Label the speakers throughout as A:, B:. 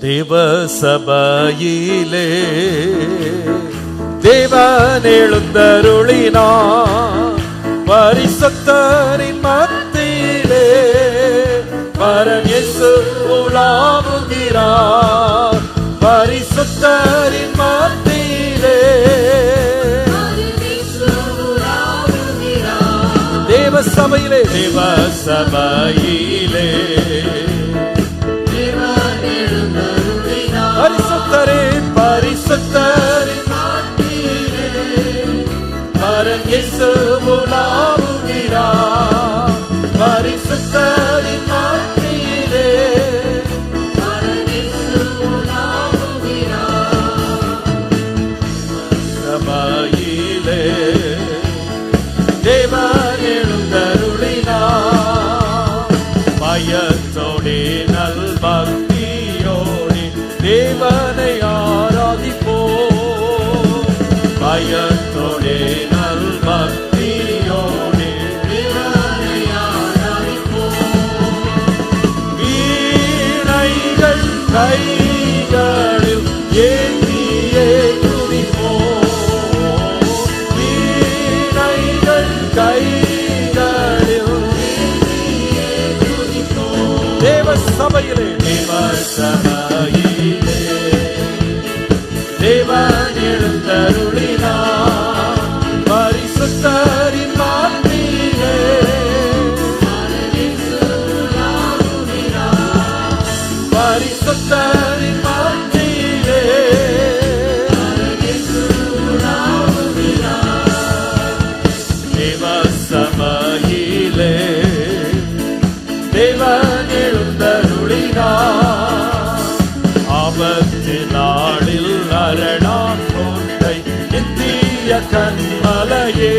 A: தேவ சபையிலே தேவன் எழுந்தருளினார் பரிசுத்தரின் மத்தியிலே பரன் இயேசு உலாவுகிறார். பரிசுத்தரின் மத்தியிலே தேவ சபையிலே தேவ சபையிலே நல் பக்தியோடி தேவனை ஆராதிப்போ பயத்தோடே நல் பக்தியோடி தேவனை ஆராதிப்போ வீணைகள் கை தேவ சபையிலே தேவ சபையிலே தேவன் எழுந்தருளினார் பரிசுத்தரின் மத்தியிலே எழுந்தருளினார் ஆபத்து நாளில் அரணாம் கோட்டை இந்திய கண்மலையே.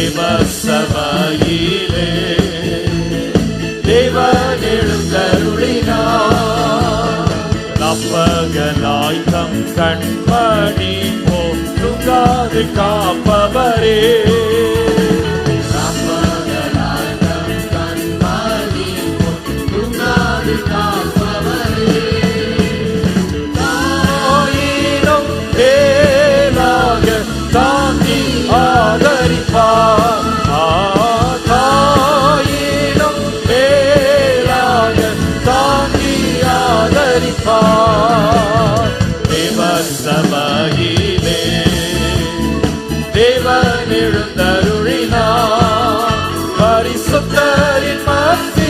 A: தேவ சபையிலே தேவன் எழுந்தருளினார். நப்பகனாய் தம் கண்மணி காப்பவரே. எழுந்தருளினார். பரிசுத்தரின் மத்தியிலே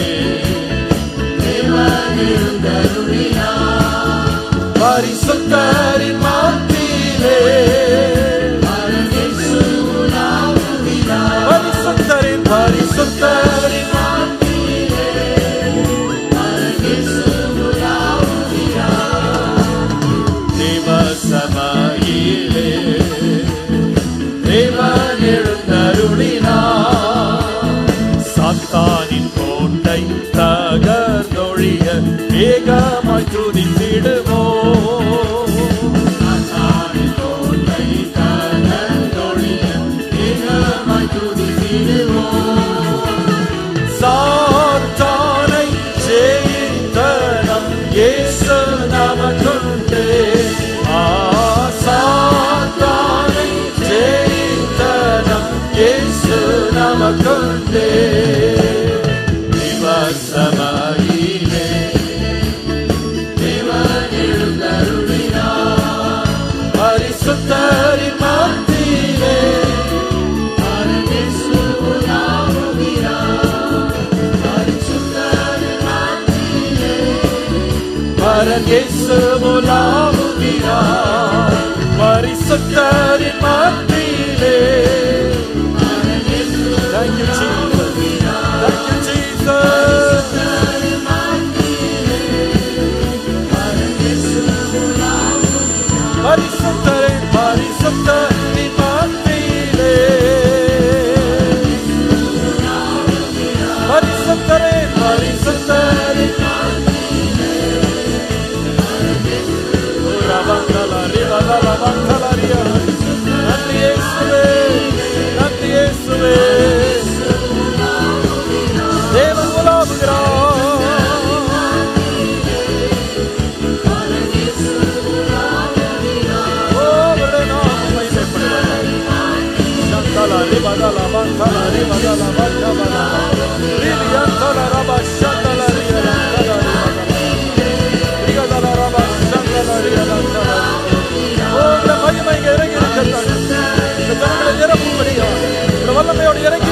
A: எழுந்தருளினா பரிசுத்தரின் மாத்திலே. பரிசுத்தரின் பரிசுத்தரின் சாத்தானின் கோட்டை ஏகமாய் துதித்திடுவோம் சாத்தானை ஜெயித்த நம் இயேசு நமக்குண்டு. ஆ சாத்தானை ஜெயித்த நம் இயேசு நமக்குண்டு திவசமாயிலே பரகேசு முலாவுகிறார் பரிசுத்தரின் மத்தியிலே Thank you, Jesus. badala bantala ri badala bantala ri yantala raba şantala ri yantala ri badala raba şantala ri yantala ஓ இந்த மகிமை இறங்கி இருக்கிறார் இந்த தன்னுடைய நிரப்பும்படியா இந்த வல்லமையோடு இறங்கி